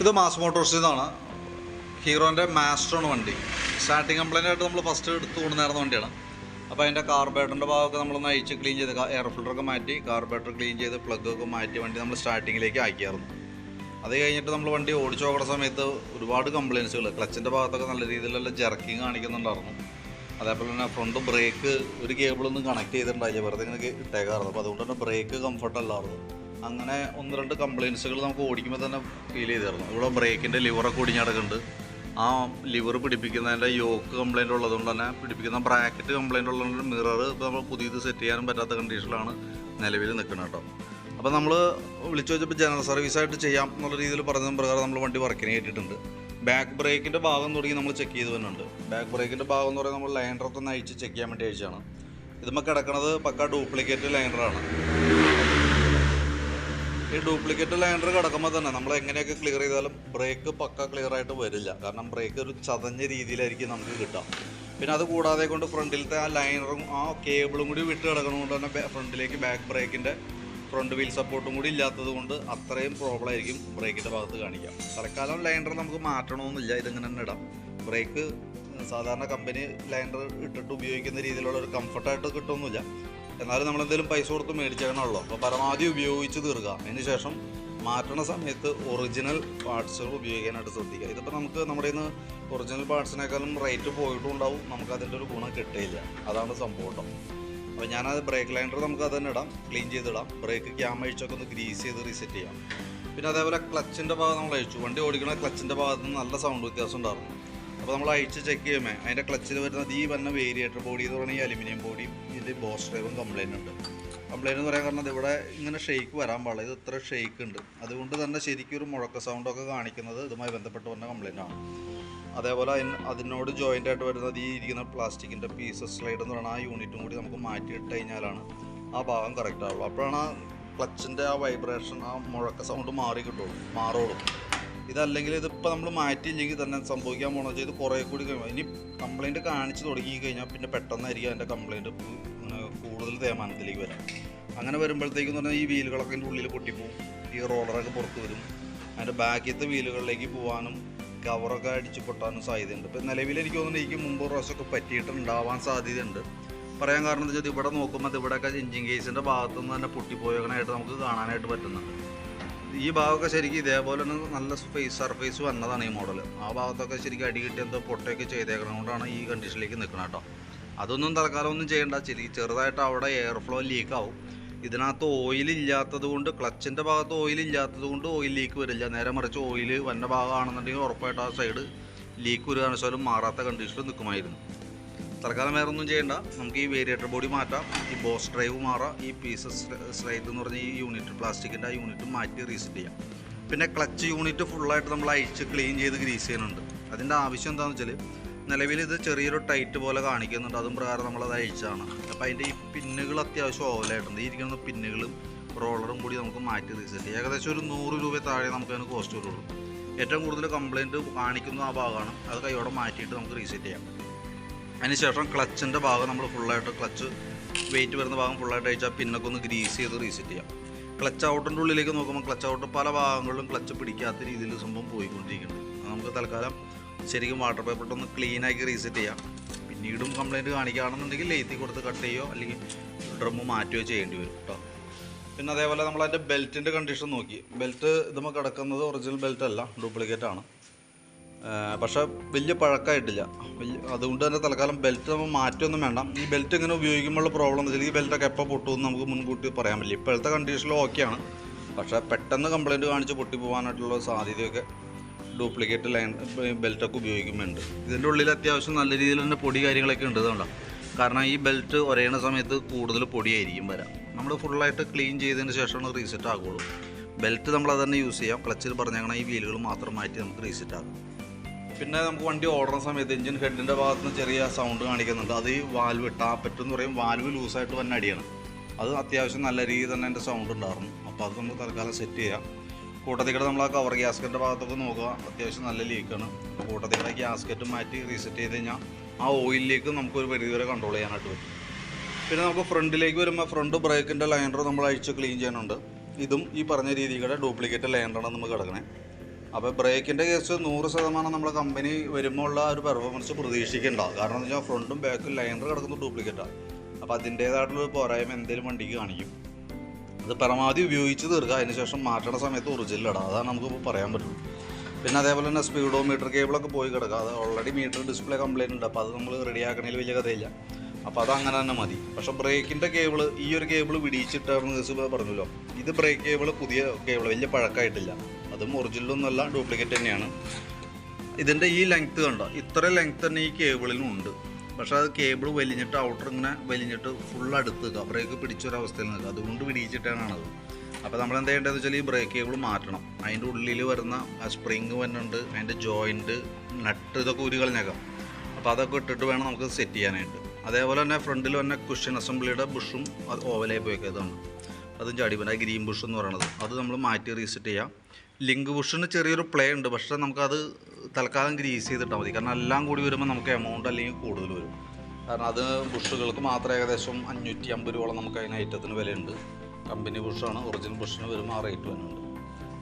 ഇത് മാസ് മോട്ടോഴ്സിൽ നിന്നാണ്. ഹീറോന്റെ മാസ്റ്ററാണ് വണ്ടി. സ്റ്റാർട്ടിങ് കംപ്ലൈന്റ് ആയിട്ട് നമ്മൾ ഫസ്റ്റ് എടുത്തു കൊണ്ടുവന്നിരുന്ന വണ്ടിയാണ്. അപ്പോൾ അതിന്റെ കാർബേറ്ററിന്റെ ഭാഗമൊക്കെ നമ്മളൊന്ന് നയിച്ച് ക്ലീൻ ചെയ്ത് എയർ ഫിൽറ്ററൊക്കെ മാറ്റി കാർബേറ്റർ ക്ലീൻ ചെയ്ത് പ്ലഗൊക്കെ മാറ്റി വണ്ടി നമ്മൾ സ്റ്റാർട്ടിങ്ങിലേക്ക് ആക്കിയായിരുന്നു. അത് കഴിഞ്ഞിട്ട് നമ്മൾ വണ്ടി ഓടിച്ചു പോകുന്ന സമയത്ത് ഒരുപാട് കംപ്ലയിൻസുകൾ ക്ലച്ചിന്റെ ഭാഗത്തൊക്കെ നല്ല രീതിയിലുള്ള ജർക്കിങ് കാണിക്കുന്നുണ്ടായിരുന്നു. അതേപോലെ തന്നെ ഫ്രണ്ട് ബ്രേക്ക് ഒരു കേബിളൊന്നും കണക്ട് ചെയ്തിട്ടുണ്ടായില്ല. വെറുതെ ഇങ്ങനെ ഇട്ടേക്കാറുണ്ട് അപ്പോൾ അതുകൊണ്ട് തന്നെ ബ്രേക്ക് കംഫർട്ട് അല്ലായിരുന്നു. അങ്ങനെ ഒന്ന് രണ്ട് കംപ്ലയിൻസുകൾ നമുക്ക് ഓടിക്കുമ്പോൾ തന്നെ ഫീൽ ചെയ്തിരുന്നു. ഇവിടെ ബ്രേക്കിന്റെ ലിവറൊക്കെ ഒടിഞ്ഞടക്കുന്നുണ്ട് ആ ലിവർ പിടിപ്പിക്കുന്നതിന്റെ യോക്ക് കംപ്ലയിന്റ് ഉള്ളതുകൊണ്ട് തന്നെ പിടിപ്പിക്കുന്ന ബ്രാക്കറ്റ് കംപ്ലയിന്റ് ഉള്ളതുകൊണ്ട് മിറർ ഇപ്പോൾ നമ്മൾ പുതിയത് സെറ്റ് ചെയ്യാനും പറ്റാത്ത കണ്ടീഷനിലാണ് നിലവിൽ നിൽക്കുന്നത് കേട്ടോ. അപ്പോൾ നമ്മൾ വിളിച്ചു വെച്ചപ്പോൾ ജനറൽ സർവീസായിട്ട് ചെയ്യാം എന്നുള്ള രീതിയിൽ പറഞ്ഞ പ്രകാരം നമ്മൾ വണ്ടി വർക്കിന് കയറ്റിയിട്ടുണ്ട് ബാക്ക് ബ്രേക്കിന്റെ ഭാഗം തുടങ്ങി നമ്മൾ ചെക്ക് ചെയ്ത് വരുന്നുണ്ട്. ബാക്ക് ബ്രേക്കിന്റെ ഭാഗം എന്ന് പറയുന്നത് നമ്മൾ ലൈനറൊക്കെ ഒന്ന് അയച്ച് ചെക്ക് ചെയ്യാൻ വേണ്ടി അയച്ചാണ് ഇതുമ്പോൾ കിടക്കുന്നത് പക്ക ഡ്യൂപ്ലിക്കേറ്റ് ലൈനറാണ് ഈ ഡ്യൂപ്ലിക്കേറ്റ് ലൈനർ കിടക്കുമ്പോൾ തന്നെ നമ്മൾ എങ്ങനെയൊക്കെ ക്ലിയർ ചെയ്താലും ബ്രേക്ക് പക്ക ക്ലിയർ ആയിട്ട് വരില്ല. കാരണം ബ്രേക്ക് ഒരു ചതഞ്ഞ രീതിയിലായിരിക്കും നമുക്ക് കിട്ടുക. പിന്നെ അത് കൂടാതെ കൊണ്ട് ഫ്രണ്ടിലത്തെ ആ ലൈനറും ആ കേബിളും കൂടി വിട്ട് കിടക്കണതുകൊണ്ട് തന്നെ ഫ്രണ്ടിലേക്ക് ബാക്ക് ബ്രേക്കിന്റെ ഫ്രണ്ട് വീൽ സപ്പോർട്ടും കൂടി ഇല്ലാത്തത് കൊണ്ട് അത്രയും പ്രോബ്ലം ആയിരിക്കും ബ്രേക്കിന്റെ ഭാഗത്ത് കാണിക്കാം. തൽക്കാലം ലൈനർ നമുക്ക് മാറ്റണമെന്നില്ല ഇതിങ്ങനെ തന്നെ ഇടാം. ബ്രേക്ക് സാധാരണ കമ്പനി ലൈനർ ഇട്ടിട്ട് ഉപയോഗിക്കുന്ന രീതിയിലുള്ള ഒരു കംഫർട്ടായിട്ട് കിട്ടുമൊന്നുമില്ല എന്നാലും നമ്മൾ എന്തെങ്കിലും പൈസ കൊടുത്ത് മേടിച്ചേക്കണമല്ലോ. അപ്പോൾ പരമാവധി ഉപയോഗിച്ച് തീർക്കുക. അതിന് ശേഷം മാറ്റണ സമയത്ത് ഒറിജിനൽ പാർട്സുകൾ ഉപയോഗിക്കാനായിട്ട് ശ്രദ്ധിക്കുക. ഇതിപ്പോൾ നമുക്ക് നമ്മുടെ ഇന്ന് ഒറിജിനൽ പാർട്സിനേക്കാളും റേറ്റ് പോയിട്ടും ഉണ്ടാവും നമുക്ക് അതിന്റെ ഒരു ഗുണം കിട്ടിയില്ല. അതാണ് സംഭവം അപ്പോൾ ഞാനത് ബ്രേക്ക് ലൈൻഡർ നമുക്ക് അത് തന്നെ ഇടാം. ക്ലീൻ ചെയ്തിടാം. ബ്രേക്ക് ക്യാം അഴിച്ചൊക്കെ ഒന്ന് ഗ്രീസ് ചെയ്ത് റീസെറ്റ് ചെയ്യാം. പിന്നെ അതേപോലെ ക്ലച്ചിന്റെ ഭാഗം നമ്മൾ അഴിച്ചു. വണ്ടി ഓടിക്കുന്ന ക്ലച്ചിന്റെ ഭാഗത്ത് നിന്ന് നല്ല സൗണ്ട് വ്യത്യാസം ഉണ്ടായിരുന്നു. അപ്പോൾ നമ്മൾ അഴിച്ച് ചെക്ക് ചെയ്യുമ്പോൾ അതിന്റെ ക്ലച്ചിൽ വരുന്നത് ഈ വന്ന വേരിയേറ്റർ ബോഡി എന്ന് പറഞ്ഞാൽ ഈ അലുമിനിയം ബോഡിയും ഇത് ബോസ് ഡ്രൈവും കംപ്ലൈന്റ് ഉണ്ട്. കംപ്ലൈന്റ് എന്ന് പറയാൻ കാരണം ഇവിടെ ഇങ്ങനെ ഷെയ്ക്ക് വരാൻ പാടില്ല. ഇത് ഇത്ര ഷെയ്ക്ക് ഉണ്ട്. അതുകൊണ്ട് തന്നെ ശരിക്കും ഒരു മുഴക്ക സൗണ്ടൊക്കെ കാണിക്കുന്നത് ഇതുമായി ബന്ധപ്പെട്ട് വന്ന കംപ്ലൈന്റ് ആണ്. അതേപോലെ അതിന് അതിനോട് ജോയിന്റ് ആയിട്ട് വരുന്നത് ഈ ഇരിക്കുന്ന പ്ലാസ്റ്റിക്കിന്റെ പീസസ് സ്ലൈഡ് എന്ന് പറയുന്ന ആ യൂണിറ്റും കൂടി നമുക്ക് മാറ്റിയിട്ട് കഴിഞ്ഞാലാണ് ആ ഭാഗം കറക്റ്റ് ആവുള്ളൂ. അപ്പോഴാണ് ആ ക്ലച്ചിന്റെ ആ വൈബ്രേഷൻ ആ മുഴക്ക സൗണ്ട് മാറി കിട്ടുള്ളൂ മാറുള്ളൂ ഇതല്ലെങ്കിൽ ഇതിപ്പോൾ നമ്മൾ മാറ്റിയില്ലെങ്കിൽ തന്നെ സംഭവിക്കാൻ പോകണമെന്ന് വെച്ചാൽ ഇത് കുറേ കൂടി കഴിയുമ്പോൾ ഇനി കംപ്ലൈന്റ് കാണിച്ച് തുടങ്ങി കഴിഞ്ഞാൽ പിന്നെ പെട്ടെന്നായിരിക്കും അതിന്റെ കംപ്ലൈന്റ് കൂടുതൽ തേമാനത്തിലേക്ക് വരാം. അങ്ങനെ വരുമ്പോഴത്തേക്കെന്ന് പറഞ്ഞാൽ ഈ വീലുകളൊക്കെ അതിന്റെ ഉള്ളിൽ പൊട്ടിപ്പോവും. ഈ റോളറൊക്കെ പുറത്ത് വരും. അതിന്റെ ബാക്കിയത്തെ വീലുകളിലേക്ക് പോകാനും കവറൊക്കെ അടിച്ച് പൊട്ടാനും സാധ്യതയുണ്ട്. ഇപ്പം നിലവിൽ എനിക്ക് തോന്നുന്നു എനിക്ക് മുമ്പ് പ്രാവശ്യമൊക്കെ പറ്റിയിട്ടുണ്ടാവാൻ സാധ്യതയുണ്ട്. പറയാൻ കാരണം എന്താ വെച്ചാൽ ഇവിടെ നോക്കുമ്പോൾ ഇവിടെയൊക്കെ എഞ്ചിൻ കേസിന്റെ ഭാഗത്തുനിന്ന് തന്നെ പൊട്ടിപ്പോയകനായിട്ട് നമുക്ക് കാണാനായിട്ട് പറ്റുന്നുണ്ട്. ഈ ഭാഗമൊക്കെ ശരിക്കും ഇതേപോലെ തന്നെ നല്ല ഫേസ് സർഫേസ് വന്നതാണ് ഈ മോഡൽ ആ ഭാഗത്തൊക്കെ ശരിക്കും അടി എന്തോ പൊട്ടയൊക്കെ ചെയ്തേക്കണം കൊണ്ടാണ് ഈ കണ്ടീഷനിലേക്ക് നിൽക്കുന്നത് കേട്ടോ. അതൊന്നും തൽക്കാലം ഒന്നും ചെയ്യേണ്ട. ചെറിയ ചെറുതായിട്ട് അവിടെ എയർ ഫ്ലോ ലീക്ക് ആവും. ഇതിനകത്ത് ഓയിൽ ഇല്ലാത്തത് കൊണ്ട് ക്ലച്ചിന്റെ ഭാഗത്ത് ഓയിൽ ഇല്ലാത്തത് കൊണ്ട് ഓയിൽ ലീക്ക് വരില്ല. നേരെ മറിച്ച് ഓയിൽ വന്ന ഭാഗമാണെന്നുണ്ടെങ്കിൽ ഉറപ്പായിട്ട് ആ സൈഡ് ലീക്ക് ഒരു കാരണവശാലും മാറാത്ത കണ്ടീഷനിൽ നിൽക്കുമായിരുന്നു തൽക്കാലം വേറെ ഒന്നും ചെയ്യേണ്ട. നമുക്ക് ഈ വേരിയേറ്റർ ബോഡി മാറ്റാം. ഈ ബോസ് ഡ്രൈവ് മാറാം. ഈ പീസസ് സ്ലൈഡ് എന്ന് പറഞ്ഞ ഈ യൂണിറ്റ് പ്ലാസ്റ്റിക്കിന്റെ ആ യൂണിറ്റ് മാറ്റി റീസെറ്റ് ചെയ്യാം. പിന്നെ ക്ലച്ച് യൂണിറ്റ് ഫുള്ളായിട്ട് നമ്മൾ അഴിച്ച് ക്ലീൻ ചെയ്ത് ഗ്രീസ് ചെയ്യുന്നുണ്ട്. അതിന്റെ ആവശ്യം എന്താണെന്ന് വെച്ചാൽ നിലവിൽ ഇത് ചെറിയൊരു ടൈറ്റ് പോലെ കാണിക്കുന്നുണ്ട്. അതും പ്രകാരം നമ്മളത് അഴിച്ചാണ്. അപ്പോൾ അതിന്റെ ഈ പിന്നുകൾ അത്യാവശ്യം ഓവലായിട്ടുണ്ട്. ഇരിക്കുന്ന പിന്നുകളും റോളറും കൂടി നമുക്ക് മാറ്റി റീസെറ്റ് ചെയ്യാം. ഏകദേശം ഒരു നൂറ് രൂപ താഴെ നമുക്ക് അതിന് കോസ്റ്റ് വരുള്ളൂ. ഏറ്റവും കൂടുതൽ കംപ്ലയിന്റ് കാണിക്കുന്ന ആ ഭാഗമാണ്. അത് കൈയോടെ മാറ്റിയിട്ട് നമുക്ക് റീസെറ്റ് ചെയ്യാം. അതിനുശേഷം ക്ലച്ചിന്റെ ഭാഗം നമ്മൾ ഫുള്ളായിട്ട് ക്ലച്ച് വെയിറ്റ് വരുന്ന ഭാഗം ഫുള്ളായിട്ട് അയച്ചാൽ പിന്നൊക്കെ ഒന്ന് ഗ്രീസ് ചെയ്ത് റീസെറ്റ് ചെയ്യാം. ക്ലച്ച് ഔട്ടിന്റെ ഉള്ളിലേക്ക് നോക്കുമ്പോൾ ക്ലച്ച് ഔട്ട് പല ഭാഗങ്ങളിലും ക്ലച്ച് പിടിക്കാത്ത രീതിയിൽ സംഭവം പോയിക്കൊണ്ടിരിക്കുന്നുണ്ട്. നമുക്ക് തൽക്കാലം ശരിക്കും വാട്ടർ പേപ്പർ ഒന്ന് ക്ലീനാക്കി റീസെറ്റ് ചെയ്യാം. പിന്നീടും കംപ്ലയിന്റ് കാണിക്കുകയാണെന്നുണ്ടെങ്കിൽ ലേത്തി കൊടുത്ത് കട്ട് ചെയ്യുകയോ അല്ലെങ്കിൽ ഡ്രമ്മ് മാറ്റുകയോ ചെയ്യേണ്ടി വരും കേട്ടോ പിന്നെ അതേപോലെ നമ്മൾ അതിന്റെ ബെൽറ്റിന്റെ കണ്ടീഷൻ നോക്കി. ബെൽറ്റ് ഇതുമ്പോൾ കിടക്കുന്നത് ഒറിജിനൽ ബെൽറ്റ് അല്ല ഡ്യൂപ്ലിക്കേറ്റ് ആണ്. പക്ഷേ വലിയ പഴക്കമായിട്ടില്ല. വലിയ അതുകൊണ്ട് തന്നെ തൽക്കാലം ബെൽറ്റ് നമ്മൾ മാറ്റൊന്നും വേണ്ട. ഈ ബെൽറ്റ് ഇങ്ങനെ ഉപയോഗിക്കുമ്പോഴുള്ള പ്രോബ്ലം എന്ന് വെച്ചാൽ ഈ ബെൽറ്റൊക്കെ എപ്പോൾ പൊട്ടുമെന്ന് നമുക്ക് മുൻകൂട്ടി പറയാൻ പറ്റില്ല. ഇപ്പോഴത്തെ കണ്ടീഷനിൽ ഓക്കെയാണ് പക്ഷേ പെട്ടെന്ന് കംപ്ലയിന്റ് കാണിച്ച് പൊട്ടിപ്പോകാനായിട്ടുള്ള സാധ്യതയൊക്കെ ഡ്യൂപ്ലിക്കേറ്റ് ലൈൻ ബെൽറ്റൊക്കെ ഉപയോഗിക്കുമ്പോണ്ട് ഇതിന്റെ ഉള്ളിൽ അത്യാവശ്യം നല്ല രീതിയിൽ തന്നെ പൊടി കാര്യങ്ങളൊക്കെ ഉണ്ട് അതുകൊണ്ടാണ് കാരണം ഈ ബെൽറ്റ് ഒരേണ സമയത്ത് കൂടുതൽ പൊടിയായിരിക്കും വരാം. നമ്മൾ ഫുള്ളായിട്ട് ക്ലീൻ ചെയ്തതിന് ശേഷമാണ് റീസെറ്റ് ആകുള്ളൂ. ബെൽറ്റ് നമ്മൾ അത് തന്നെ യൂസ് ചെയ്യാം. ക്ലച്ചിൽ പറഞ്ഞാൽ ഈ വീലുകൾ മാത്രം മാറ്റി നമുക്ക് റീസെറ്റ് ആകും പിന്നെ നമുക്ക് വണ്ടി ഓടുന്ന സമയത്ത് എഞ്ചിൻ ഹെഡിന്റെ ഭാഗത്ത് നിന്ന് ചെറിയ സൗണ്ട് കാണിക്കുന്നുണ്ട്. അത് ഈ വാൽവ് ടാപ്പറ്റ് എന്ന് പറയും വാൽവ് ലൂസായിട്ട് തന്നെ അടിയാണ്. അത് അത്യാവശ്യം നല്ല രീതിയിൽ തന്നെ എന്റെ സൗണ്ട് ഉണ്ടായിരുന്നു. അപ്പോൾ അത് നമുക്ക് തൽക്കാലം സെറ്റ് ചെയ്യാം. കൂട്ടത്തിൽ നമ്മൾ ആ കവർ ഗ്യാസ്കറ്റിന്റെ ഭാഗത്തൊക്കെ നോക്കുക. അത്യാവശ്യം നല്ല ലീക്കാണ് കൂട്ടത്തിൽ കൂടെ ഗ്യാസ്കറ്റ് മാറ്റി റീസെറ്റ് ചെയ്ത് കഴിഞ്ഞാൽ ആ ഓയിലിലേക്ക് നമുക്ക് ഒരു പരിധി വരെ കൺട്രോൾ ചെയ്യാനായിട്ട് പറ്റും. പിന്നെ നമുക്ക് ഫ്രണ്ടിലേക്ക് വരുമ്പോൾ ഫ്രണ്ട് ബ്രേക്കിന്റെ ലൈനർ നമ്മൾ അഴിച്ച് ക്ലീൻ ചെയ്യാനുണ്ട്. ഇതും ഈ പറഞ്ഞ രീതിയുടെ ഡ്യൂപ്ലിക്കേറ്റ് ലൈനറാണ് നമുക്ക് കിടക്കണേ. അപ്പോൾ ബ്രേക്കിന്റെ കേസ് നൂറ് ശതമാനം നമ്മുടെ കമ്പനി വരുമ്പോൾ ഉള്ള ഒരു പെർഫോമൻസ് പ്രതീക്ഷിക്കേണ്ട. കാരണം എന്ന് വെച്ചാൽ ഫ്രണ്ടും ബാക്കും ലൈനർ കിടക്കുന്ന ഡ്യൂപ്ലിക്കേറ്റാണ് അപ്പോൾ അതിന്റേതായിട്ടുള്ള പോരായ്മ എന്തെങ്കിലും വണ്ടിക്ക് കാണിക്കും. അത് പരമാവധി ഉപയോഗിച്ച് തീർക്കുക. അതിനുശേഷം മാറ്റണ സമയത്ത് ഒറിജിനൽ ഇടാം. അതാണ് നമുക്കിപ്പോൾ പറയാൻ പറ്റുള്ളൂ. പിന്നെ അതേപോലെ തന്നെ സ്പീഡോ മീറ്റർ കേബിളൊക്കെ പോയി കിടക്കുക. അത് ഓൾറെഡി മീറ്റർ ഡിസ്പ്ലേ കംപ്ലൈന്റ് ഉണ്ട്. അപ്പോൾ അത് നമ്മൾ റെഡി ആക്കണതിൽ വലിയ കഥയില്ല. അപ്പോൾ അത് അങ്ങനെ തന്നെ മതി. പക്ഷേ ബ്രേക്കിന്റെ കേബിൾ ഈ ഒരു കേബിൾ വിടിയിച്ചിട്ടാണെന്ന് കേസ് പറഞ്ഞല്ലോ. ഇത് ബ്രേക്ക് കേബിൾ പുതിയ കേബിൾ വലിയ പഴക്കമായിട്ടില്ല അതും ഒറിജിനലൊന്നുമല്ല ഡ്യൂപ്ലിക്കേറ്റ് തന്നെയാണ്. ഇതിന്റെ ഈ ലെങ്ത് കണ്ടോ? ഇത്ര ലെങ്ത് തന്നെ ഈ കേബിളിനും ഉണ്ട്. പക്ഷെ അത് കേബിൾ വലിഞ്ഞിട്ട് ഔട്ടർ ഇങ്ങനെ വലിഞ്ഞിട്ട് ഫുൾ അടുത്ത് നിൽക്കുക ബ്രേക്ക് പിടിച്ചൊരവസ്ഥയിൽ നിൽക്കുക. അതുകൊണ്ട് പിടിച്ചിട്ടാണ് അത്. അപ്പോൾ നമ്മൾ എന്താ ചെയ്യേണ്ടതെന്ന് വെച്ചാൽ ഈ ബ്രേക്ക് കേബിൾ മാറ്റണം. അതിന്റെ ഉള്ളിൽ വരുന്ന ആ സ്പ്രിങ് വരുന്നുണ്ട് അതിന്റെ ജോയിന്റ് നട്ട് ഇതൊക്കെ ഉരി കളഞ്ഞേക്കാം. അപ്പോൾ അതൊക്കെ ഇട്ടിട്ട് വേണം നമുക്ക് സെറ്റ് ചെയ്യാനായിട്ട്. അതേപോലെ തന്നെ ഫ്രണ്ടിൽ വന്ന കുഷൻ അസംബ്ലിയുടെ ബുഷും അത് ഓവലായി പോയേക്കതാണ്. അതും ചാടി ഗ്രീൻ ബുഷ് എന്ന് പറയുന്നത്. അത് നമ്മൾ മാറ്റി റീസെറ്റ് ചെയ്യാം. ലിങ്ക് ബുഷിന് ചെറിയൊരു പ്ലേ ഉണ്ട്. പക്ഷേ നമുക്കത് തൽക്കാലം ഗ്രീസ് ചെയ്തിട്ടാൽ മതി. കാരണം എല്ലാം കൂടി വരുമ്പോൾ നമുക്ക് എമൗണ്ട് അല്ലെങ്കിൽ കൂടുതൽ വരും. കാരണം അത് ബുഷുകൾക്ക് മാത്രം ഏകദേശം അഞ്ഞൂറ്റി അമ്പത് രൂപയോളം നമുക്ക് അതിന് ഐറ്റത്തിന് വിലയുണ്ട്. കമ്പനി ബുഷാണ് ഒറിജിനൽ ബുഷിന് വരുമ്പോൾ ആ റേറ്റ് വരുന്നുണ്ട്.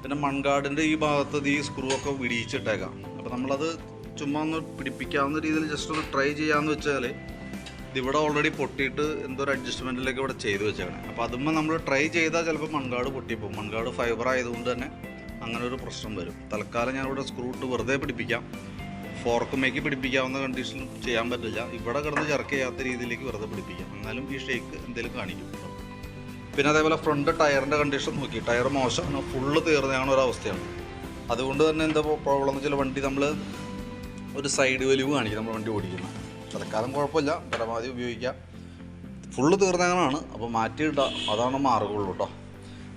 പിന്നെ മൺകാടിന്റെ ഈ ഭാഗത്ത് ഈ സ്ക്രൂ ഒക്കെ വിടിയിച്ചിട്ടേക്കാം അപ്പോൾ നമ്മളത് ചുമ്മാ ഒന്ന് പിടിപ്പിക്കാവുന്ന രീതിയിൽ ജസ്റ്റ് ഒന്ന് ട്രൈ ചെയ്യാമെന്ന് വെച്ചാൽ ഇതിവിടെ ഓൾറെഡി പൊട്ടിയിട്ട് എന്തോ ഒരു അഡ്ജസ്റ്റ്മെന്റിലേക്ക് ഇവിടെ ചെയ്ത് വെച്ചേക്കണം. അപ്പോൾ അതുമ്പോൾ നമ്മൾ ട്രൈ ചെയ്താൽ ചിലപ്പോൾ മൺകാട് പൊട്ടിപ്പോകും മൺകാട് ഫൈബർ ആയതുകൊണ്ട് തന്നെ അങ്ങനെ ഒരു പ്രശ്നം വരും. തൽക്കാലം ഞാനിവിടെ സ്ക്രൂ ഇട്ട് വെറുതെ പിടിപ്പിക്കാം. ഫോർക്കുമേക്ക് പിടിപ്പിക്കാവുന്ന കണ്ടീഷനിൽ ചെയ്യാൻ പറ്റില്ല. ഇവിടെ കിടന്ന് ചെറുക്ക് ചെയ്യാത്ത രീതിയിലേക്ക് വെറുതെ പിടിപ്പിക്കാം. എന്നാലും ഈ ഷേക്ക് എന്തെങ്കിലും കാണിക്കും. പിന്നെ അതേപോലെ ഫ്രണ്ട് ടയറിന്റെ കണ്ടീഷൻ നോക്കി. ടയർ മോശമാണ് ഫുള്ള് തീർന്നതാണ് ഒരവസ്ഥയാണ്. അതുകൊണ്ട് തന്നെ എന്താ പ്രോബ്ലം എന്ന് വെച്ചാൽ വണ്ടി നമ്മൾ ഒരു സൈഡ് വലിവ് കാണിക്കും. നമ്മൾ വണ്ടി ഓടിക്കുന്നത് തൽക്കാലം കുഴപ്പമില്ല. പരമാവധി ഉപയോഗിക്കാം. ഫുള്ള് തീർന്നതാണ്. അപ്പോൾ മാറ്റിയിട്ടാണ് അതാണ് മാർഗമുള്ളൂ കേട്ടോ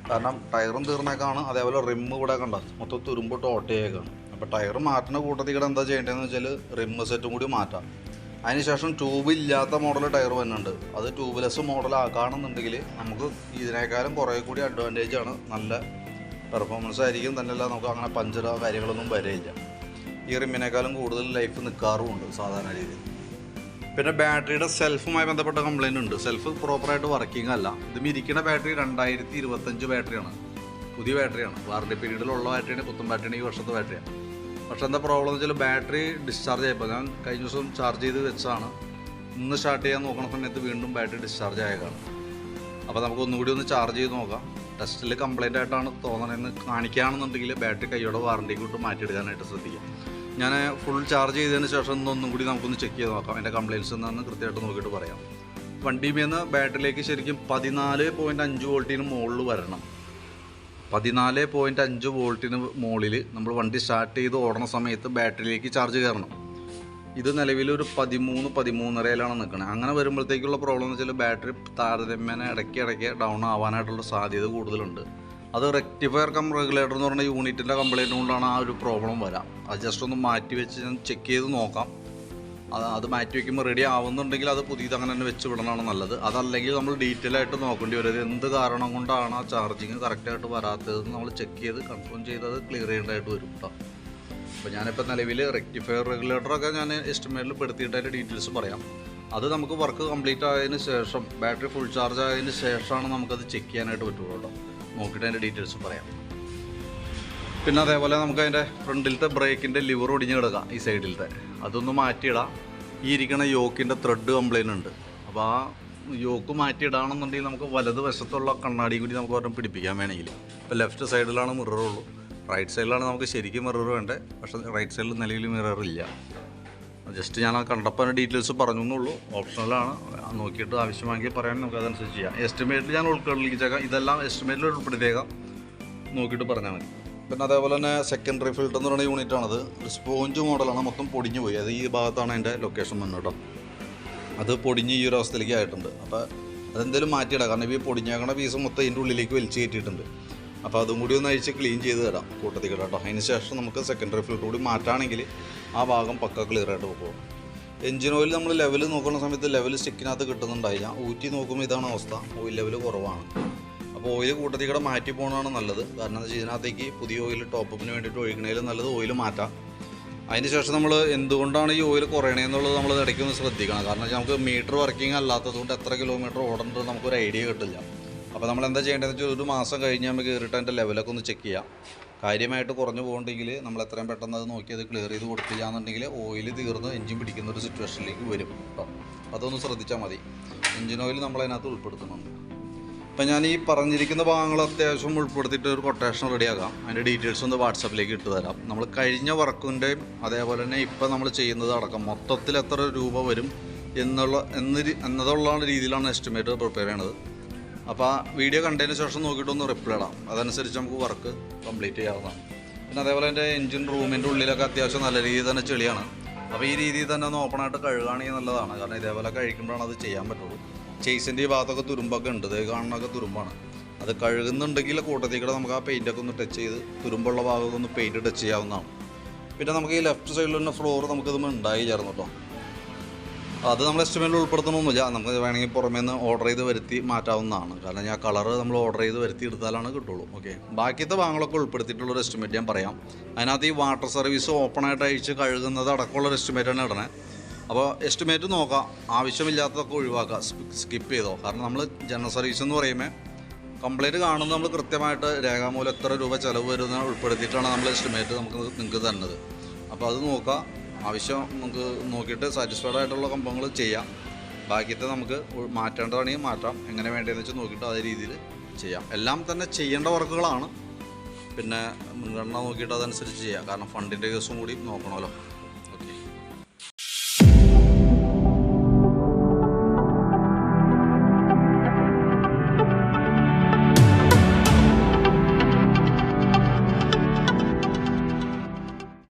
കാരണം ടയറും തീർന്നേക്കാണ്. അതേപോലെ റിമ്മ് ഇവിടെ കണ്ട? മൊത്തം തുരുമ്പോട്ട് ഓട്ടയേക്കാണ് അപ്പോൾ ടയർ മാറ്റുന്ന കൂട്ടത്തിൽ കൂടെ എന്താ ചെയ്യേണ്ടതെന്ന് വെച്ചാൽ റിമ്മ് സെറ്റും കൂടി മാറ്റാം. അതിനുശേഷം ട്യൂബ് ഇല്ലാത്ത മോഡൽ ടയർ വരുന്നുണ്ട് അത് ട്യൂബ്ലെസ് മോഡൽ ആക്കുകയാണെന്നുണ്ടെങ്കിൽ നമുക്ക് ഇതിനേക്കാളും കുറേ കൂടി അഡ്വാന്റേജ് ആണ്. നല്ല പെർഫോമൻസ് ആയിരിക്കും. തന്നെയല്ല നമുക്ക് അങ്ങനെ പഞ്ചറോ കാര്യങ്ങളൊന്നും വരെയില്ല. ഈ റിമ്മിനേക്കാളും കൂടുതൽ ലൈഫ് നിൽക്കാറുമുണ്ട് സാധാരണ രീതിയിൽ. പിന്നെ ബാറ്ററിയുടെ സെൽഫുമായി ബന്ധപ്പെട്ട കംപ്ലൈന്റ് ഉണ്ട്. സെൽഫ് പ്രോപ്പറായിട്ട് വർക്കിംഗ് അല്ല. ഇത് മിരിക്കുന്ന ബാറ്ററി രണ്ടായിരത്തി ഇരുപത്തഞ്ച് ബാറ്ററിയാണ് പുതിയ ബാറ്ററിയാണ് വാറണ്ടി പീരീഡിലുള്ള ബാറ്ററിയാണ് പുത്തൻ ബാറ്ററിയാണ് ഈ വർഷത്തെ ബാറ്ററിയാണ് പക്ഷേ എന്താ പ്രോബ്ലം എന്ന് വെച്ചാൽ ബാറ്ററി ഡിസ്ചാർജ് ആയപ്പോൾ ഞാൻ കഴിഞ്ഞ ദിവസം ചാർജ് ചെയ്ത് വെച്ചാണ് ഇന്ന് സ്റ്റാർട്ട് ചെയ്യാൻ നോക്കുന്ന സമയത്ത് വീണ്ടും ബാറ്ററി ഡിസ്ചാർജ് ആയേക്കാണ് അപ്പോൾ നമുക്ക് ഒന്നുകൂടി ഒന്ന് ചാർജ് ചെയ്ത് നോക്കാം. ടെസ്റ്റിൽ കംപ്ലൈന്റ് ആയിട്ടാണ് തോന്നണമെന്ന് കാണിക്കുകയാണെന്നുണ്ടെങ്കിൽ ബാറ്ററി കൈയോടെ വാറണ്ടിക്ക് വിട്ട് മാറ്റിയെടുക്കാനായിട്ട് ശ്രദ്ധിക്കാം. ഞാൻ ഫുൾ ചാർജ് ചെയ്തതിന് ശേഷം ഒന്നും കൂടി നമുക്കൊന്ന് ചെക്ക് ചെയ്ത് നോക്കാം. എന്റെ കംപ്ലയിൻസ് എന്നാന്ന് കൃത്യമായിട്ട് നോക്കിയിട്ട് പറയാം. വണ്ടിമേന്ന് ബാറ്ററിയിലേക്ക് ശരിക്കും പതിനാല് പോയിന്റ് അഞ്ച് വോൾട്ടിന് മുകളിൽ വരണം. പതിനാല് പോയിന്റ് അഞ്ച് വോൾട്ടിന് മുകളിൽ നമ്മൾ വണ്ടി സ്റ്റാർട്ട് ചെയ്ത് ഓടണ സമയത്ത് ബാറ്ററിയിലേക്ക് ചാർജ് കയറണം. ഇത് നിലവിൽ ഒരു പതിമൂന്ന് പതിമൂന്നരയിലാണ് നിൽക്കുന്നത് അങ്ങനെ വരുമ്പോഴത്തേക്കുള്ള പ്രോബ്ലം എന്ന് വെച്ചാൽ ബാറ്ററി താരതമ്യേന ഇടയ്ക്ക് ഇടയ്ക്ക് ഡൗൺ ആവാനായിട്ടുള്ള സാധ്യത കൂടുതലുണ്ട്. അത് റെക്ടിഫയർ കം റെഗുലേറ്റർ എന്ന് പറഞ്ഞ യൂണിറ്റിന്റെ കംപ്ലൈന്റ് കൊണ്ടാണ് ആ ഒരു പ്രോബ്ലം വരാം. അത് ജസ്റ്റ് ഒന്ന് മാറ്റി വെച്ച് ഞാൻ ചെക്ക് ചെയ്ത് നോക്കാം. അത് അത് മാറ്റി വയ്ക്കുമ്പോൾ റെഡി ആവുന്നുണ്ടെങ്കിൽ അത് പുതിയത് അങ്ങനെ തന്നെ വെച്ച് വിടണമാണ് നല്ലത്. അതല്ലെങ്കിൽ നമ്മൾ ഡീറ്റെയിൽ ആയിട്ട് നോക്കേണ്ടി വരും. എന്ത് കാരണം കൊണ്ടാണ് ആ ചാർജിങ് കറക്റ്റായിട്ട് വരാത്തതെന്ന് നമ്മൾ ചെക്ക് ചെയ്ത് കൺഫേം ചെയ്ത് അത് ക്ലിയർ ചെയ്യേണ്ടതായിട്ട് വരും കേട്ടോ അപ്പോൾ ഞാനിപ്പോൾ നിലവിൽ റെക്ടിഫയർ റെഗുലേറ്ററൊക്കെ ഞാൻ എസ്റ്റിമേറ്റിൽ പെടുത്തിയിട്ട് അതിന്റെ ഡീറ്റെയിൽസ് പറയാം. അത് നമുക്ക് വർക്ക് കംപ്ലീറ്റ് ആയതിന് ശേഷം ബാറ്ററി ഫുൾ ചാർജ് ആയതിന് ശേഷമാണ് നമുക്കത് ചെക്ക് ചെയ്യാനായിട്ട് പറ്റുള്ളൂ കേട്ടോ നോക്കിയിട്ട് അതിന്റെ ഡീറ്റെയിൽസ് പറയാം. പിന്നെ അതേപോലെ നമുക്ക് അതിന്റെ ഫ്രണ്ടിലത്തെ ബ്രേക്കിന്റെ ലിവർ ഒടിഞ്ഞ് കിടക്കാം ഈ സൈഡിലത്തെ. അതൊന്ന് മാറ്റിയിടാം. ഈ ഇരിക്കുന്ന യോക്കിന്റെ ത്രെഡ് കംപ്ലൈന്റ് ഉണ്ട്. അപ്പോൾ ആ യോക്ക് മാറ്റിയിടാണെന്നുണ്ടെങ്കിൽ നമുക്ക് വലത് വശത്തുള്ള കണ്ണാടിയും കൂടി നമുക്ക് ഒരെണ്ണം പിടിപ്പിക്കാൻ വേണമെങ്കിൽ. ഇപ്പോൾ ലെഫ്റ്റ് സൈഡിലാണ് മിററുള്ളൂ റൈറ്റ് സൈഡിലാണ് നമുക്ക് ശരിക്കും മിറർ വേണ്ടത് പക്ഷേ റൈറ്റ് സൈഡിൽ നിലവിൽ മിറർ ഇല്ല. ജസ്റ്റ് ഞാൻ ആ കണ്ടപ്പോൾ ഡീറ്റെയിൽസ് പറഞ്ഞു എന്നുള്ളൂ. ഓപ്ഷണലാണ് നോക്കിയിട്ട് ആവശ്യമാണെങ്കിൽ പറയാൻ നമുക്ക് അതനുസരിച്ച് ചെയ്യാം. എസ്റ്റിമേറ്റിൽ ഞാൻ ഉൾക്കൊള്ളിച്ചേക്കാം. ഇതെല്ലാം എസ്റ്റിമേറ്റിൽ ഉൾപ്പെടുത്തിയേക്കാം. നോക്കിയിട്ട് പറഞ്ഞാൽ മതി. പിന്നെ അതേപോലെ തന്നെ സെക്കൻഡറി ഫിൽട്ടർ എന്ന് പറയുന്ന യൂണിറ്റ് ആണത്. സ്പോഞ്ച് മോഡലാണ് മൊത്തം പൊടിഞ്ഞു പോയി. അത് ഈ ഭാഗത്താണ് അതിന്റെ ലൊക്കേഷൻ വന്നത് കേട്ടോ. അത് പൊടിഞ്ഞ് ഈ ഒരു അവസ്ഥയിലേക്ക് ആയിട്ടുണ്ട്. അപ്പോൾ അതെന്തെങ്കിലും മാറ്റിയിടാം. കാരണം ഈ പൊടിഞ്ഞേക്കണ പീസ് മൊത്തം ഇതിന്റെ ഉള്ളിലേക്ക് വലിച്ചു കയറ്റിയിട്ടുണ്ട്. അപ്പോൾ അതും കൂടി ഒന്ന് അഴിച്ച് ക്ലീൻ ചെയ്ത് തരാം. കൂട്ടത്തിൽ കേട്ടോ. അതിന് ശേഷം നമുക്ക് സെക്കൻഡറി ഫിൽട്ടർ കൂടി മാറ്റുകയാണെങ്കിൽ ആ ഭാഗം പക്ക ക്ലിയർ ആയിട്ട് പോകും എഞ്ചിൻ ഓയിൽ നമ്മൾ ലെവൽ നോക്കുന്ന സമയത്ത് ലെവൽ സ്റ്റിക്കിനകത്ത് കിട്ടുന്നുണ്ടായില്ല. ഊറ്റി നോക്കുമ്പോൾ ഇതാണ് അവസ്ഥ. ഓയിൽ ലെവൽ കുറവാണ്. അപ്പോൾ ഓയിൽ കൂട്ടത്തിൽ കൂടെ മാറ്റി പോകുന്നതാണ് നല്ലത്. കാരണം എന്താ വെച്ചാൽ ഇതിനകത്തേക്ക് പുതിയ ഓയിൽ ടോപ്പപ്പിന് വേണ്ടിയിട്ട് ഒഴിക്കണേലും നല്ലത് ഓയിൽ മാറ്റാം. അതിന് ശേഷം നമ്മൾ എന്തുകൊണ്ടാണ് ഈ ഓയിൽ കുറയണേന്നുള്ളത് നമ്മൾ ഇടയ്ക്ക് ഒന്ന് ശ്രദ്ധിക്കണം. കാരണം നമുക്ക് മീറ്റർ വർക്കിംഗ് അല്ലാത്തതുകൊണ്ട് എത്ര കിലോമീറ്റർ ഓടേണ്ടത് നമുക്കൊരു ഐഡിയ കിട്ടില്ല. അപ്പോൾ നമ്മൾ എന്താ ചെയ്യേണ്ടതെന്ന് വെച്ചാൽ ഒരു മാസം കഴിഞ്ഞ് നമുക്ക് കയറിയിട്ട് അതിന്റെ ലെവലൊക്കെ ഒന്ന് ചെക്ക് ചെയ്യാം. കാര്യമായിട്ട് കുറഞ്ഞു പോകണ്ടെങ്കിൽ നമ്മൾ എത്രയും പെട്ടെന്ന് അത് നോക്കി അത് ക്ലിയർ ചെയ്ത് കൊടുത്തില്ല എന്നുണ്ടെങ്കിൽ ഓയിൽ തീർന്ന് എഞ്ചിൻ പിടിക്കുന്ന ഒരു സിറ്റുവേഷനിലേക്ക് വരും കേട്ടോ അതൊന്ന് ശ്രദ്ധിച്ചാൽ മതി. എഞ്ചിൻ ഓയിൽ നമ്മൾ അതിനകത്ത് ഉൾപ്പെടുത്തുന്നുണ്ട്. അപ്പം ഞാൻ ഈ പറഞ്ഞിരിക്കുന്ന ഭാഗങ്ങൾ അത്യാവശ്യം ഉൾപ്പെടുത്തിയിട്ട് ഒരു കൊട്ടേഷൻ റെഡിയാക്കാം അതിന്റെ ഡീറ്റെയിൽസ് ഒന്ന് വാട്സപ്പിലേക്ക് ഇട്ട് തരാം. നമ്മൾ കഴിഞ്ഞ വർക്കിന്റെയും അതേപോലെ തന്നെ ഇപ്പം നമ്മൾ ചെയ്യുന്നത് അടക്കം മൊത്തത്തിൽ എത്ര രൂപ വരും എന്നുള്ള എന്ന എന്നതുള്ള രീതിയിലാണ് എസ്റ്റിമേറ്റ് പ്രിപ്പയർ ചെയ്യണത്. അപ്പോൾ ആ വീഡിയോ കണ്ടതിന് ശേഷം നോക്കിയിട്ടൊന്ന് റിപ്ലൈ ഇടാം. അതനുസരിച്ച് നമുക്ക് വർക്ക് കംപ്ലീറ്റ് ചെയ്യാവുന്നതാണ്. പിന്നെ അതേപോലെ എന്റെ എൻജിൻ റൂമിന്റെ ഉള്ളിലൊക്കെ അത്യാവശ്യം നല്ല രീതിയിൽ തന്നെ ചെളിയാണ്. അപ്പോൾ ഈ രീതിയിൽ തന്നെ ഒന്ന് ഓപ്പണായിട്ട് കഴുകുകയാണെങ്കിൽ നല്ലതാണ്. കാരണം ഇതേപോലെ കഴിക്കുമ്പോഴാണ് അത് ചെയ്യാൻ പറ്റുള്ളൂ. ചേസിന്റെ ഈ ഭാഗത്തൊക്കെ തുരുമ്പൊക്കെ ഉണ്ട്. ഇത് കാണുന്നൊക്കെ തുരുമ്പാണ്. അത് കഴുകുന്നുണ്ടെങ്കിൽ കൂട്ടത്തിൽ കൂടെ നമുക്ക് ആ പെയിന്റൊക്കെ ഒന്ന് ടച്ച് ചെയ്ത് തുരുമ്പുള്ള ഭാഗമൊക്കെ ഒന്ന് പെയിന്റ് ടച്ച് ചെയ്യാവുന്നതാണ്. പിന്നെ നമുക്ക് ഈ ലെഫ്റ്റ് സൈഡിലുള്ള ഫ്ലോർ നമുക്കിത് ഉണ്ടായി ചേർന്നു കേട്ടോ അത് നമ്മൾ എസ്റ്റിമേറ്റിൽ ഉൾപ്പെടുത്തണമെന്നില്ല നമുക്ക് വേണമെങ്കിൽ പുറമേ നിന്ന് ഓർഡർ ചെയ്ത് വരുത്തി മാറ്റാവുന്നതാണ്. കാരണം ഞാൻ കളറ് നമ്മൾ ഓർഡർ ചെയ്ത് വരുത്തി എടുത്താലാണ് കിട്ടുള്ളൂ. ഓക്കെ ബാക്കിയത്തെ ഭാഗങ്ങളൊക്കെ ഉൾപ്പെടുത്തിയിട്ടുള്ളൊരു എസ്റ്റിമേറ്റ് ഞാൻ പറയാം. അതിനകത്ത് ഈ വാട്ടർ സർവീസ് ഓപ്പൺ ആയിട്ട് അഴിച്ച് കഴുകുന്നത് അടക്കമുള്ള എസ്റ്റിമേറ്റാണ് ഇടണേ. അപ്പോൾ എസ്റ്റിമേറ്റ് നോക്കാം. ആവശ്യമില്ലാത്തതൊക്കെ ഒഴിവാക്കുക സ്കിപ്പ് ചെയ്തോ. കാരണം നമ്മൾ ജനറൽ സർവീസ് എന്ന് പറയുമ്പോൾ കംപ്ലൈന്റ് കാണുന്നത് നമ്മൾ കൃത്യമായിട്ട് രേഖാമൂലം എത്ര രൂപ ചിലവ് വരുന്ന ഉൾപ്പെടുത്തിയിട്ടാണ് നമ്മൾ എസ്റ്റിമേറ്റ് നമുക്ക് നിങ്ങൾക്ക് തന്നത്. അപ്പോൾ അത് നോക്കുക ആവശ്യം നമുക്ക് നോക്കിയിട്ട് സാറ്റിസ്ഫൈഡ് ആയിട്ടുള്ള സംഭവങ്ങൾ ചെയ്യാം. ബാക്കിയത്തെ നമുക്ക് മാറ്റേണ്ടതാണെങ്കിൽ മാറ്റാം. എങ്ങനെ വേണ്ടതെന്ന് വെച്ചാൽ നോക്കിയിട്ട് അതേ രീതിയിൽ ചെയ്യാം. എല്ലാം തന്നെ ചെയ്യേണ്ട വർക്കുകളാണ്. പിന്നെ മുൻഗണന നോക്കിയിട്ട് അതനുസരിച്ച് ചെയ്യാം. കാരണം ഫണ്ടിന്റെ കേസും കൂടി നോക്കണമല്ലോ.